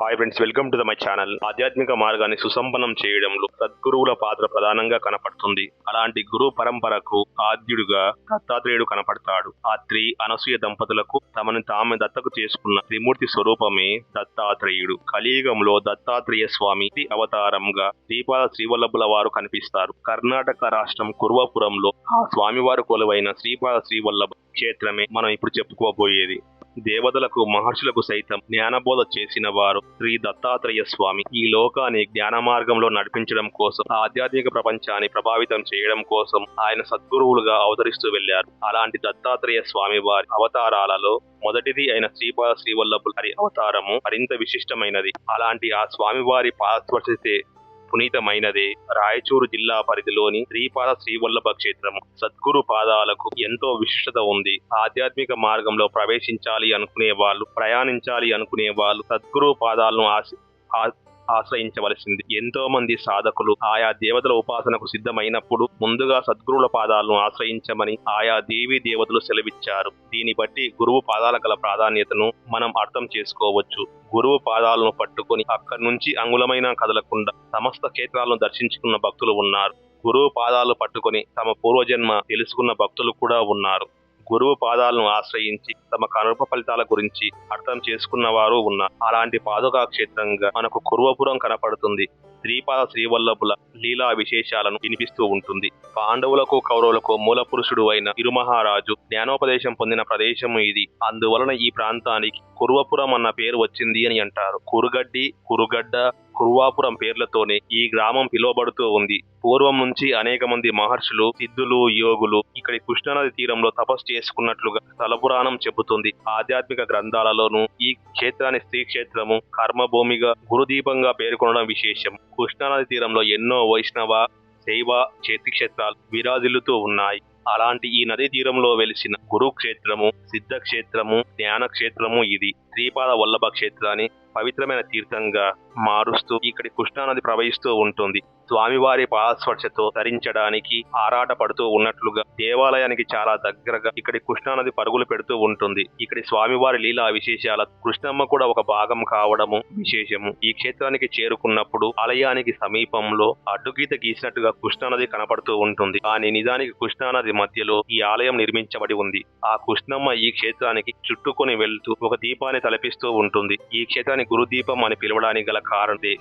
Hi friends welcome to the my channel ఆధ్యాత్మిక మార్గాన్ని సుసంపన్నం చేయడంలో సద్గురువుల పాత్ర ప్రధానంగా కనపడుతుంది. అలాంటి గురు పరంపరకు ఆద్యుడుగా దత్తాత్రేయుడు కనపడతాడు. ఆ త్రి అనసూయ దంపతులకు తమను తామే దత్తకు చేసుకున్న త్రిమూర్తి స్వరూపమే దత్తాత్రేయుడు. కలియుగంలో దత్తాత్రేయ స్వామి అవతారంగా శ్రీపాద శ్రీవల్లభుల వారు కనిపిస్తారు. కర్ణాటక రాష్ట్రం కుర్వాపురంలో ఆ స్వామివారు కొలువైన శ్రీపాద శ్రీవల్లభ క్షేత్రమే మనం ఇప్పుడు చెప్పుకోబోయేది. దేవతలకు మహర్షులకు సైతం జ్ఞానబోధ చేసిన వారు శ్రీ దత్తాత్రేయ స్వామి. ఈ లోకాన్ని జ్ఞాన మార్గంలో నడిపించడం కోసం ఆధ్యాత్మిక ప్రపంచాన్ని ప్రభావితం చేయడం కోసం ఆయన సద్గురువులుగా అవతరిస్తూ వెళ్ళారు అలాంటి దత్తాత్రేయ స్వామి వారి అవతారాలలో మొదటిది అయిన శ్రీపాద శ్రీవల్లభుల హరి అవతారము మరింత విశిష్టమైనది. అలాంటి ఆ స్వామివారి పాదస్పర్శితే పునీతమైనదే. రాయచూరు జిల్లా పరిధిలోని శ్రీపాద శ్రీవల్లభ క్షేత్రం సద్గురు పాదాలకు ఎంతో విశిష్టత ఉంది. ఆధ్యాత్మిక మార్గంలో ప్రవేశించాలి అనుకునే వాళ్ళు ప్రయాణించాలి అనుకునే వాళ్ళు సద్గురు పాదాలను ఆశ ఆశ్రయించవలసింది. ఎంతో మంది సాధకులు ఆయా దేవతల ఉపాసనకు సిద్ధమైనప్పుడు ముందుగా సద్గురువుల పాదాలను ఆశ్రయించమని ఆయా దేవీ దేవతలు సెలవిచ్చారు. దీన్ని బట్టి గురువు పాదాల గల ప్రాధాన్యతను మనం అర్థం చేసుకోవచ్చు. గురువు పాదాలను పట్టుకొని అక్కడి నుంచి అంగుళమైన కదలకుండా సమస్త క్షేత్రాలను దర్శించుకున్న భక్తులు ఉన్నారు. గురువు పాదాలు పట్టుకొని తమ పూర్వజన్మ తెలుసుకున్న భక్తులు కూడా ఉన్నారు. గురువు పాదాలను ఆశ్రయించి తమ కనుప ఫలితాల గురించి అర్థం చేసుకున్న వారు ఉన్నారు. అలాంటి పాదుకా క్షేత్రంగా మనకు కురువపురం కనపడుతుంది. శ్రీపాద శ్రీవల్లభుల లీలా విశేషాలను వినిపిస్తూ ఉంటుంది. పాండవులకు కౌరవులకు మూల పురుషుడు అయిన తిరుమహారాజు జ్ఞానోపదేశం పొందిన ప్రదేశము ఇది. అందువలన ఈ ప్రాంతానికి కురువపురం అన్న పేరు వచ్చింది అని అంటారు. కురుగడ్డి కురుగడ్డ కురువాపురం పేర్లతోనే ఈ గ్రామం పిలువబడుతూ ఉంది. పూర్వం నుంచి అనేక మంది మహర్షులు సిద్ధులు యోగులు ఇక్కడి కృష్ణానది తీరంలో తపస్సు చేసుకున్నట్లుగా తలపురాణం చెబుతుంది. ఆధ్యాత్మిక గ్రంథాలలోనూ ఈ క్షేత్రాన్ని స్త్రీ క్షేత్రము కర్మభూమిగా గురుదీపంగా పేర్కొనడం విశేషం. కృష్ణానది తీరంలో ఎన్నో వైష్ణవ శైవ క్షేత్రాలు విరాజిల్లుతూ ఉన్నాయి. అలాంటి ఈ నదీ తీరంలో వెలిసిన గురుక్షేత్రము సిద్ధక్షేత్రము జ్ఞానక్షేత్రము ఇది. శ్రీపాద వల్లభ క్షేత్రాన్ని పవిత్రమైన తీర్థంగా మారుస్తూ ఇక్కడి కృష్ణానది ప్రవహిస్తూ ఉంటుంది. స్వామివారి పాదస్పర్శతో ధరించడానికి ఆరాట పడుతూ ఉన్నట్లుగా దేవాలయానికి చాలా దగ్గరగా ఇక్కడి కృష్ణానది పరుగులు పెడుతూ ఉంటుంది. ఇక్కడి స్వామివారి లీలా విశేషాల కృష్ణమ్మ కూడా ఒక భాగం కావడము విశేషము. ఈ క్షేత్రానికి చేరుకున్నప్పుడు ఆలయానికి సమీపంలో అడ్డుగీత గీసినట్టుగా కృష్ణానది కనపడుతూ ఉంటుంది. కానీ నిజానికి కృష్ణానది మధ్యలో ఈ ఆలయం నిర్మించబడి ఉంది. ఆ కృష్ణమ్మ ఈ క్షేత్రానికి చుట్టుకొని వెళ్తూ ఒక దీపాన్ని తలపిస్తూ ఉంటుంది. ఈ క్షేత్రాన్ని గురుదీపం అని పిలవడానికి గల కారణే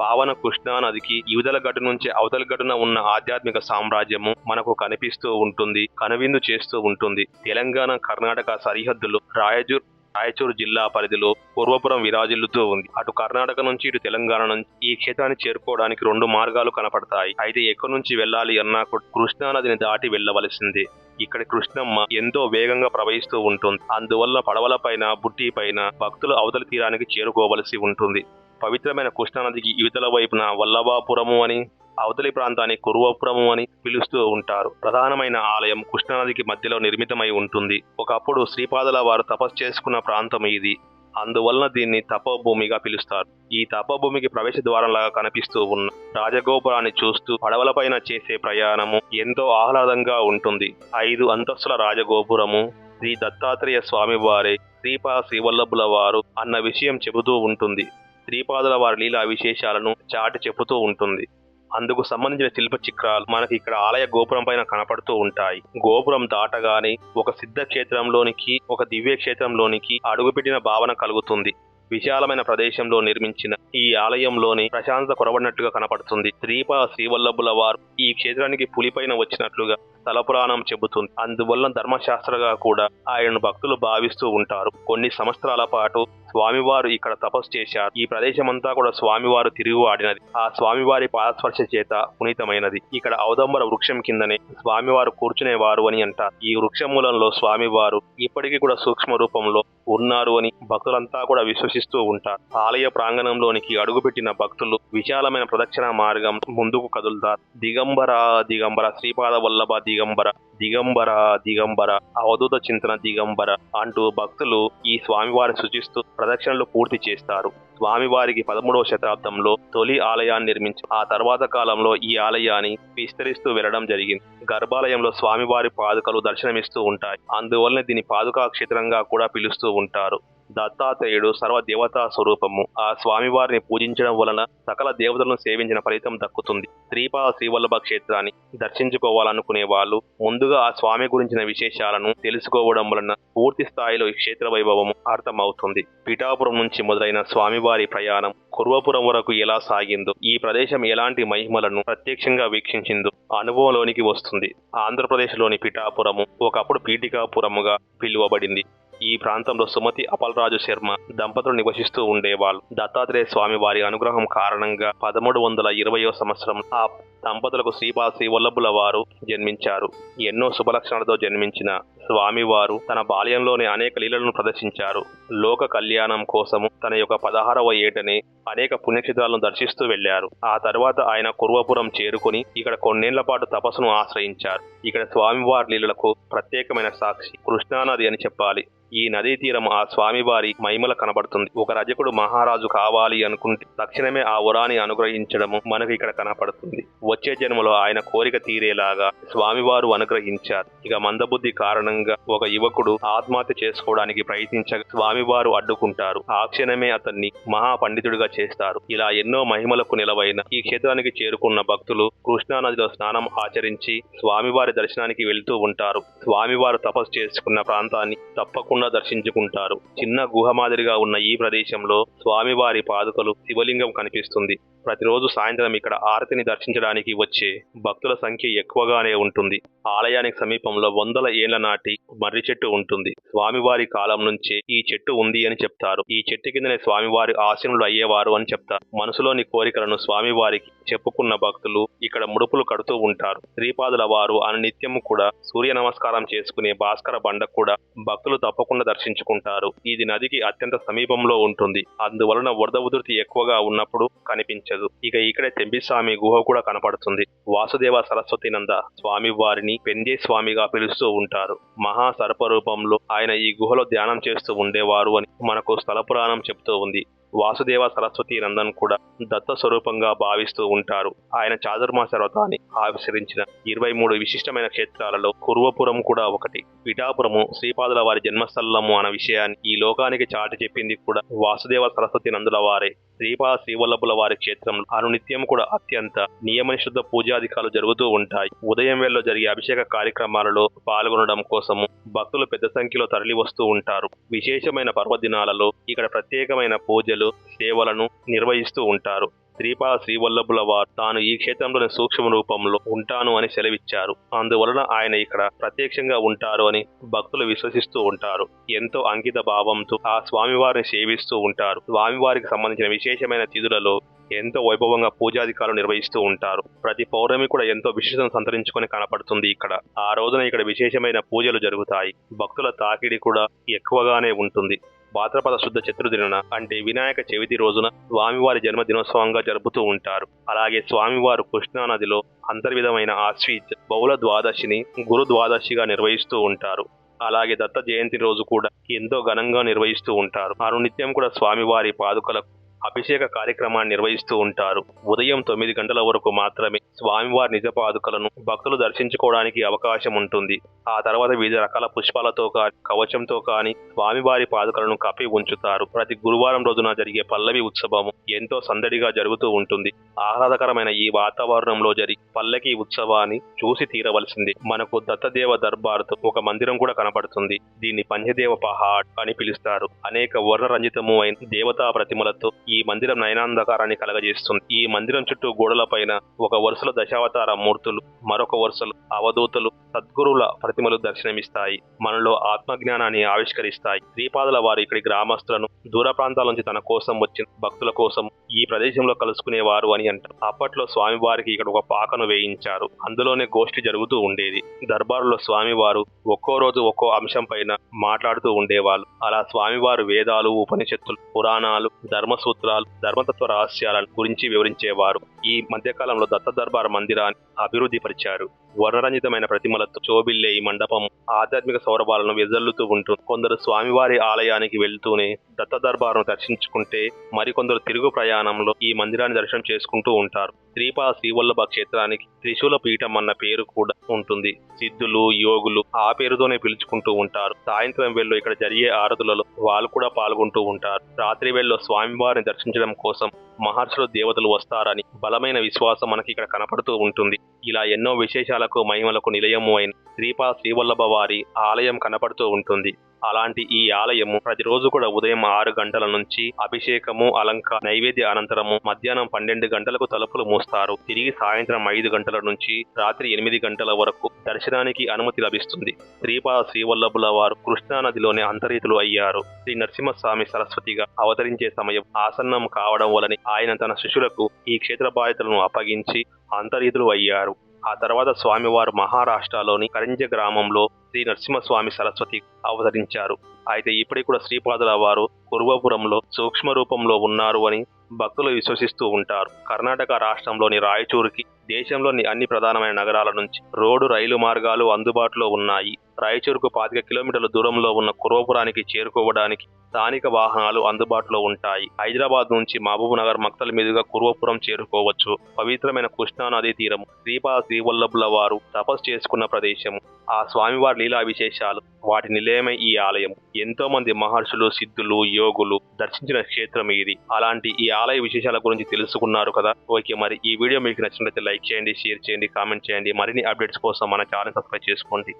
పావన కృష్ణా నదికి యువతల గట్టు నుంచి అవతల గడున ఉన్న ఆధ్యాత్మిక సామ్రాజ్యము మనకు కనిపిస్తూ ఉంటుంది కనువిందు చేస్తూ ఉంటుంది. తెలంగాణ కర్ణాటక సరిహద్దులు రాయచూర్ రాయచూరు జిల్లా పరిధిలో పూర్వపురం విరాజిల్లుతూ ఉంది. అటు కర్ణాటక నుంచి ఇటు తెలంగాణ నుంచి ఈ క్షేత్రాన్ని చేరుకోవడానికి రెండు మార్గాలు కనపడతాయి. అయితే ఎక్కడి నుంచి వెళ్ళాలి అన్నా కృష్ణానదిని కృష్ణా నదిని దాటి వెళ్ళవలసిందే. ఇక్కడ కృష్ణమ్మ ఎంతో వేగంగా ప్రవహిస్తూ ఉంటుంది. అందువల్ల పడవల పైన బుట్టి పైన భక్తులు అవతలి తీరానికి చేరుకోవలసి ఉంటుంది. పవిత్రమైన కృష్ణానదికి ఇవతల వైపున వల్లభాపురము అని అవతలి ప్రాంతాన్ని కురువపురము అని పిలుస్తూ ఉంటారు. ప్రధానమైన ఆలయం కృష్ణానదికి మధ్యలో నిర్మితమై ఉంటుంది. ఒకప్పుడు శ్రీపాదల వారు తపస్సు చేసుకున్న ప్రాంతం ఇది. అందువలన దీన్ని తపభూమిగా పిలుస్తారు. ఈ తపభూమికి ప్రవేశ ద్వారంలాగా కనిపిస్తూ ఉన్న రాజగోపురాన్ని చూస్తూ పడవలపైన చేసే ప్రయాణము ఎంతో ఆహ్లాదంగా ఉంటుంది. ఐదు అంతస్తుల రాజగోపురము శ్రీ దత్తాత్రేయ స్వామివారే శ్రీపాద శ్రీవల్లభుల వారు అన్న విషయం చెబుతూ ఉంటుంది. శ్రీపాదుల వారి లీలా విశేషాలను చాటి చెబుతూ ఉంటుంది. అందుకు సంబంధించిన శిల్ప చిత్రాలు మనకి ఇక్కడ ఆలయ గోపురం పైన కనపడుతూ ఉంటాయి. గోపురం దాటగానే ఒక సిద్ధ క్షేత్రంలోనికి ఒక దివ్య క్షేత్రంలోనికి అడుగుపెట్టిన భావన కలుగుతుంది. విశాలమైన ప్రదేశంలో నిర్మించిన ఈ ఆలయంలోని ప్రశాంతత కొరబడినట్టుగా కనపడుతుంది. శ్రీపాద శ్రీవల్లభుల వారు ఈ క్షేత్రానికి పులిపైన వచ్చినట్లుగా తలపురాణం చెబుతుంది. అందువల్ల ధర్మశాస్త్రగా కూడా ఆయనను భక్తులు భావిస్తూ ఉంటారు. కొన్ని సంవత్సరాల పాటు స్వామివారు ఇక్కడ తపస్సు చేశారు. ఈ ప్రదేశమంతా కూడా స్వామివారు తిరుగు ఆడినది ఆ స్వామివారి పాదస్పర్శ చేత పునీతమైనది. ఇక్కడ ఔదంబర వృక్షం కిందనే స్వామివారు కూర్చునేవారు అని అంటారు. ఈ వృక్షమూలంలో స్వామివారు ఇప్పటికీ కూడా సూక్ష్మ రూపంలో ఉన్నారు అని భక్తులంతా కూడా విశ్వసిస్తూ ఉంటారు. ఆలయ ప్రాంగణంలోనికి అడుగుపెట్టిన భక్తులు విశాలమైన ప్రదక్షిణ మార్గం ముందుకు కదులుతారు. దిగంబర దిగంబర శ్రీపాద వల్లభ దిగంబర దిగంబర దిగంబర అవధూత చింతన దిగంబర అంటూ భక్తులు ఈ స్వామివారి సూచిస్తూ ప్రదక్షిణలు పూర్తి చేస్తారు. స్వామివారికి పదమూడవ శతాబ్దంలో తొలి ఆలయాన్ని నిర్మించి ఆ తర్వాత కాలంలో ఈ ఆలయాన్ని విస్తరిస్తూ వెళ్ళడం జరిగింది. గర్భాలయంలో స్వామివారి పాదుకలు దర్శనమిస్తూ ఉంటాయి. అందువల్లనే దీని పాదుకా క్షేత్రంగా కూడా పిలుస్తూ ఉంటారు. దత్తాత్రేయుడు సర్వ దేవతా స్వరూపము. ఆ స్వామివారిని పూజించడం వలన సకల దేవతలను సేవించిన ఫలితం దక్కుతుంది. శ్రీపాద శ్రీవల్లభ క్షేత్రాన్ని దర్శించుకోవాలనుకునే వాళ్ళు ముందుగా ఆ స్వామి గురించిన విశేషాలను తెలుసుకోవడం వలన పూర్తి స్థాయిలో ఈ క్షేత్ర వైభవము అర్థమవుతుంది. పిఠాపురం నుంచి మొదలైన స్వామివారి ప్రయాణం కుర్వపురం వరకు ఎలా సాగిందో ఈ ప్రదేశం ఎలాంటి మహిమలను ప్రత్యక్షంగా వీక్షించిందో అనుభవంలోనికి వస్తుంది. ఆంధ్రప్రదేశ్లోని పిఠాపురము ఒకప్పుడు పీఠికాపురముగా పిలువబడింది. ఈ ప్రాంతంలో సుమతి అపలరాజు శర్మ దంపతులు నివసిస్తూ ఉండేవాళ్ళు. దత్తాత్రేయ స్వామి వారి అనుగ్రహం కారణంగా పదమూడు వందల ఇరవయో సంవత్సరం ఆ దంపతులకు శ్రీపాద శ్రీ వల్లభుల వారు జన్మించారు. ఎన్నో శుభలక్షణాలతో జన్మించిన స్వామివారు తన బాల్యంలోనే అనేక లీలలను ప్రదర్శించారు. లోక కళ్యాణం కోసము తన యొక్క పదహారవ ఏటనే అనేక పుణ్యక్షేత్రాలను దర్శిస్తూ వెళ్ళారు ఆ తర్వాత ఆయన కుర్వపురం చేరుకుని ఇక్కడ కొన్నేళ్ళ పాటు తపస్సును ఆశ్రయించారు. ఇక్కడ స్వామివారి లీలలకు ప్రత్యేకమైన సాక్షి కృష్ణానది అని చెప్పాలి. ఈ నదీ తీరం ఆ స్వామివారి మహిమల కనబడుతుంది. ఒక రజకుడు మహారాజు కావాలి అనుకుంటే తక్షణమే ఆ వరాన్ని అనుగ్రహించడము మనకు ఇక్కడ కనపడుతుంది. వచ్చే జన్మలో ఆయన కోరిక తీరేలాగా స్వామివారు అనుగ్రహించారు. ఇక మందబుద్ధి కారణంగా ఒక యువకుడు ఆత్మహత్య చేసుకోవడానికి ప్రయత్నించగా స్వామివారు అడ్డుకుంటారు. ఆ క్షణమే అతన్ని మహాపండితుడిగా చేస్తారు. ఇలా ఎన్నో మహిమలకు నిలవైన ఈ క్షేత్రానికి చేరుకున్న భక్తులు కృష్ణానదిలో స్నానం ఆచరించి స్వామివారి దర్శనానికి వెళ్తూ ఉంటారు. స్వామివారు తపస్సు చేసుకున్న ప్రాంతాన్ని తప్పకుండా దర్శించుకుంటారు. చిన్న గుహ మాదిరిగా ఉన్న ఈ ప్రదేశంలో స్వామివారి పాదుకలు శివలింగం కనిపిస్తుంది. ప్రతిరోజు సాయంత్రం ఇక్కడ ఆరతిని దర్శించడానికి వచ్చే భక్తుల సంఖ్య ఎక్కువగానే ఉంటుంది. ఆలయానికి సమీపంలో వందల ఏళ్ళ నాటి మర్రి చెట్టు ఉంటుంది. స్వామివారి కాలం నుంచే ఈ చెట్టు ఉంది అని చెప్తారు. ఈ చెట్టు కిందనే స్వామివారి ఆశీనులు అయ్యేవారు అని చెప్తారు. మనసులోని కోరికలను స్వామివారికి చెప్పుకున్న భక్తులు ఇక్కడ ముడుపులు కడుతూ ఉంటారు. శ్రీపాదుల వారు అనునిత్యము కూడా సూర్య నమస్కారం చేసుకునే భాస్కర బండ కూడా భక్తులు తప్పకుండా దర్శించుకుంటారు. ఇది నదికి అత్యంత సమీపంలో ఉంటుంది. అందువలన వరద ఉధృతి ఎక్కువగా ఉన్నప్పుడు కనిపించదు. ఇక ఇక్కడే తెంపిస్వామి గుహ కూడా కనపడుతుంది. వాసుదేవ సరస్వతి నంద స్వామి వారిని పెంజే స్వామిగా పిలుస్తూ ఉంటారు. మహా సర్పరూపంలో ఆయన ఈ గుహలో ధ్యానం చేస్తూ ఉండేవారు అని మనకు స్థల పురాణం చెప్తూ ఉంది. వాసుదేవ సరస్వతి నందన్ కూడా దత్త స్వరూపంగా భావిస్తూ ఉంటారు. ఆయన చాతుర్మాస వ్రతాన్ని ఆవిష్కరించిన ఇరవై మూడు విశిష్టమైన క్షేత్రాలలో కుర్వపురం కూడా ఒకటి. పిఠాపురము శ్రీపాదుల వారి జన్మస్థలము అన్న విషయాన్ని ఈ లోకానికి చాటి చెప్పింది కూడా వాసుదేవ సరస్వతి నందుల వారే. శ్రీపాద శ్రీవల్లభుల వారి క్షేత్రంలో అనునిత్యం కూడా అత్యంత నియమనిషుద్ధ పూజాధికాలు జరుగుతూ ఉంటాయి. ఉదయం వేళలో జరిగే అభిషేక కార్యక్రమాలలో పాల్గొనడం కోసము భక్తులు పెద్ద సంఖ్యలో తరలి వస్తూ ఉంటారు. విశేషమైన పర్వదినాలలో ఇక్కడ ప్రత్యేకమైన పూజలు సేవలను నిర్వహిస్తూ ఉంటారు. శ్రీపాద శ్రీవల్లభుల వారు తాను ఈ క్షేత్రంలోని సూక్ష్మ రూపంలో ఉంటాను అని సెలవిచ్చారు. అందువలన ఆయన ఇక్కడ ప్రత్యక్షంగా ఉంటారు అని భక్తులు విశ్వసిస్తూ ఉంటారు. ఎంతో అంకిత భావంతో ఆ స్వామివారిని సేవిస్తూ ఉంటారు. స్వామివారికి సంబంధించిన విశేషమైన తిథులలో ఎంతో వైభవంగా పూజాధికారులు నిర్వహిస్తూ ఉంటారు. ప్రతి పౌర్ణమి కూడా ఎంతో విశేషం సంతరించుకొని కనపడుతుంది ఇక్కడ. ఆ రోజున ఇక్కడ విశేషమైన పూజలు జరుగుతాయి. భక్తుల తాకిడి కూడా ఎక్కువగానే ఉంటుంది. భాద్రపద శుద్ధ చతుర్దిన అంటే వినాయక చవితి రోజున స్వామివారి జన్మదినోత్సవంగా జరుపుతూ ఉంటారు. అలాగే స్వామివారు కృష్ణానదిలో అంతర్విధమైన ఆశ్వీజ్ బౌల ద్వాదశిని గురు ద్వాదశిగా నిర్వహిస్తూ ఉంటారు. అలాగే దత్త జయంతి రోజు కూడా ఎంతో ఘనంగా నిర్వహిస్తూ ఉంటారు. అనునిత్యం కూడా స్వామివారి పాదుకలకు అభిషేక కార్యక్రమాన్ని నిర్వహిస్తూ ఉంటారు. ఉదయం తొమ్మిది గంటల వరకు మాత్రమే స్వామివారి నిజ పాదుకలను భక్తులు దర్శించుకోవడానికి అవకాశం ఉంటుంది. ఆ తర్వాత వివిధ రకాల పుష్పాలతో కానీ కవచంతో కానీ స్వామివారి పాదుకలను కప్పి ఉంచుతారు. ప్రతి గురువారం రోజున జరిగే పల్లవి ఉత్సవము ఎంతో సందడిగా జరుగుతూ ఉంటుంది. ఆహ్లాదకరమైన ఈ వాతావరణంలో జరిగి పల్లకి ఉత్సవాన్ని చూసి తీరవలసింది. మనకు దత్తదేవ దర్బార్తో ఒక మందిరం కూడా కనపడుతుంది. దీన్ని పంచదేవ పహాడ్ అని పిలుస్తారు. అనేక వర్ణరంజితము అయిన దేవతా ప్రతిమలతో ఈ ఈ మందిరం నయనాంధకారాన్ని కలగజేస్తుంది. ఈ మందిరం చుట్టూ గోడలపైన ఒక వరుసలో దశావతార మూర్తులు మరొక వరుసలో అవధూతలు సద్గురువుల ప్రతిమలు దర్శనమిస్తాయి. మనలో ఆత్మజ్ఞానాన్ని ఆవిష్కరిస్తాయి. శ్రీపాదుల వారు ఇక్కడి గ్రామస్తులను దూర ప్రాంతాల నుంచి తన కోసం వచ్చిన భక్తుల కోసం ఈ ప్రదేశంలో కలుసుకునేవారు అని అంటారు. అప్పట్లో స్వామివారికి ఇక్కడ ఒక పాకను వేయించారు. అందులోనే గోష్ఠి జరుగుతూ ఉండేది. దర్బారులో స్వామివారు ఒక్కో రోజు ఒక్కో అంశం పైన మాట్లాడుతూ ఉండేవాళ్ళు. అలా స్వామివారు వేదాలు ఉపనిషత్తులు పురాణాలు ధర్మసూత్రాలు ధర్మతత్వ రహస్యాల గురించి వివరించేవారు. ఈ మధ్యకాలంలో దత్త దర్బార్ మందిరాన్ని అభివృద్ధి పరిచారు వర్ణరంజితమైన ప్రతిమలతో చోబిల్లే ఈ మండపం ఆధ్యాత్మిక సౌరభాలను వెదల్లుతూ ఉంటుంది. కొందరు స్వామివారి ఆలయానికి వెళ్తూనే దత్త దర్బారును దర్శించుకుంటే మరికొందరు తిరుగు ప్రయాణంలో ఈ మందిరాన్ని దర్శనం చేసుకుంటూ ఉంటారు. శ్రీపాద శ్రీవల్లభ క్షేత్రానికి త్రిశూల పీఠం అన్న పేరు కూడా ఉంటుంది. సిద్ధులు యోగులు ఆ పేరుతోనే పిలుచుకుంటూ ఉంటారు. సాయంత్రం వేళలో ఇక్కడ జరిగే ఆరతులలో వాళ్ళు కూడా పాల్గొంటూ ఉంటారు. రాత్రి వేళలో స్వామివారిని దర్శించడం కోసం మహర్షులు దేవతలు వస్తారని బలమైన విశ్వాసం మనకి ఇక్కడ కనపడుతూ ఉంటుంది. ఇలా ఎన్నో విశేషాలకు మహిమలకు నిలయము అయిన శ్రీపాద శ్రీవల్లభ వారి ఆలయం కనపడుతూ ఉంటుంది. అలాంటి ఈ ఆలయము ప్రతిరోజు కూడా ఉదయం ఆరు గంటల నుంచి అభిషేకము అలంక నైవేద్య అనంతరము మధ్యాహ్నం పన్నెండు గంటలకు తలుపులు మూస్తారు. తిరిగి సాయంత్రం ఐదు గంటల నుంచి రాత్రి ఎనిమిది గంటల వరకు దర్శనానికి అనుమతి లభిస్తుంది. శ్రీపాద శ్రీవల్లభుల వారు కృష్ణానదిలోనే అంతరీతులు అయ్యారు. శ్రీ నరసింహస్వామి సరస్వతిగా అవతరించే సమయం ఆసన్నం కావడం వలని ఆయన తన శిష్యులకు ఈ క్షేత్ర బాధ్యతలను అప్పగించి అంతరీతులు అయ్యారు. ఆ తర్వాత స్వామివారు మహారాష్ట్రలోని కరింజ గ్రామంలో శ్రీ నరసింహస్వామి సరస్వతి అవతరించారు. అయితే ఇప్పటికి కూడా శ్రీపాదుల వారు పూర్వపురంలో సూక్ష్మ రూపంలో ఉన్నారు అని భక్తులు విశ్వసిస్తూ ఉంటారు. కర్ణాటక రాష్ట్రంలోని రాయచూరుకి దేశంలోని అన్ని ప్రధానమైన నగరాల నుంచి రోడ్డు రైలు మార్గాలు అందుబాటులో ఉన్నాయి. రాయచూరుకు పాతిక కిలోమీటర్ల దూరంలో ఉన్న కురవపురానికి చేరుకోవడానికి స్థానిక వాహనాలు అందుబాటులో ఉంటాయి. హైదరాబాద్ నుంచి మహబూబ్ నగర్ మక్తల మీదుగా కురువపురం చేరుకోవచ్చు. పవిత్రమైన కృష్ణా నదీ తీరం శ్రీపాద శ్రీవల్లభుల వారు తపస్సు చేసుకున్న ప్రదేశం ఆ స్వామివారి లీలా విశేషాలు వాటి నిలయమే ఈ ఆలయం. ఎంతో మంది మహర్షులు సిద్ధులు యోగులు దర్శించిన క్షేత్రం ఇది. అలాంటి ఈ ఆలయ విశేషాల గురించి తెలుసుకున్నారు కదా? ఓకే మరి ఈ వీడియో మీకు నచ్చినట్లయితే లైక్ చేయండి షేర్ చేయండి కామెంట్ చేయండి. మరిన్ని అప్డేట్స్ కోసం మన ఛానల్ సబ్స్క్రైబ్ చేసుకోండి.